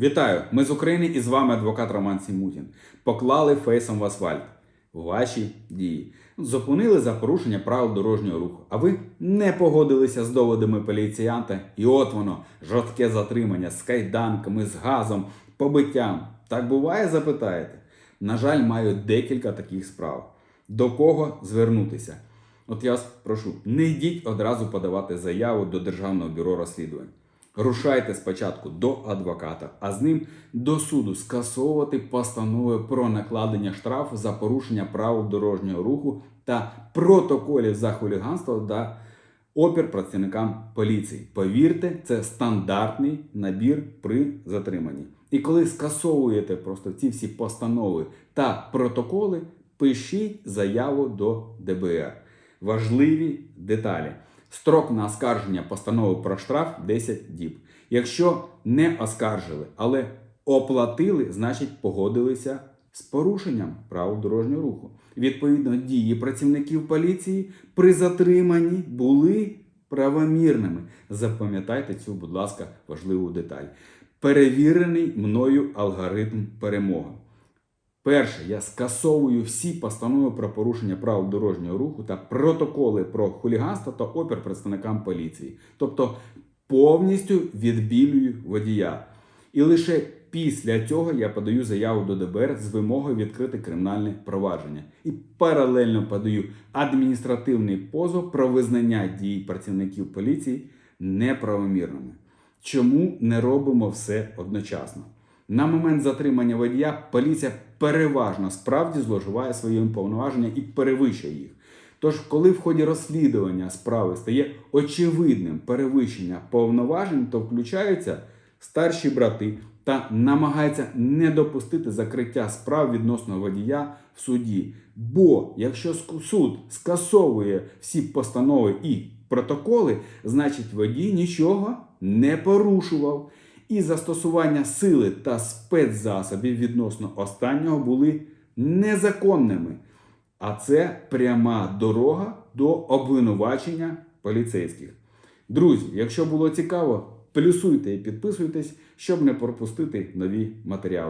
Вітаю! Ми з України і з вами адвокат Роман Сімутін. Поклали фейсом в асфальт. Ваші дії. Зупинили за порушення правил дорожнього руху. А ви не погодилися з доводами поліціянта, і от воно, жорстке затримання з кайданками, з газом, побиттям. Так буває, запитаєте? На жаль, маю декілька таких справ. До кого звернутися? От я вас прошу, не йдіть одразу подавати заяву до Державного бюро розслідувань. Рушайте спочатку до адвоката, а з ним до суду скасовувати постанови про накладення штрафу за порушення правил дорожнього руху та протоколів за хуліганство та опір працівникам поліції. Повірте, це стандартний набір при затриманні. І коли скасовуєте просто ці всі постанови та протоколи, пишіть заяву до ДБР. Важливі деталі. Строк на оскарження постанови про штраф 10 діб. Якщо не оскаржили, але оплатили, значить погодилися з порушенням правил дорожнього руху. Відповідно, дії працівників поліції при затриманні були правомірними. Запам'ятайте цю, будь ласка, важливу деталь. Перевірений мною алгоритм перемоги. Перше, я скасовую всі постанови про порушення правил дорожнього руху та протоколи про хуліганство та опір представникам поліції. Тобто повністю відбілюю водія. І лише після цього я подаю заяву до ДБР з вимогою відкрити кримінальне провадження. І паралельно подаю адміністративний позов про визнання дій працівників поліції неправомірними. Чому не робимо все одночасно? На момент затримання водія поліція переважно справді зловживає своїми повноваженнями і перевищує їх. Тож, коли в ході розслідування справи стає очевидним перевищення повноважень, то включаються старші брати та намагаються не допустити закриття справ відносно водія в суді. Бо якщо суд скасовує всі постанови і протоколи, значить водій нічого не порушував. І застосування сили та спецзасобів відносно останнього були незаконними. А це пряма дорога до обвинувачення поліцейських. Друзі, якщо було цікаво, плюсуйте і підписуйтесь, щоб не пропустити нові матеріали.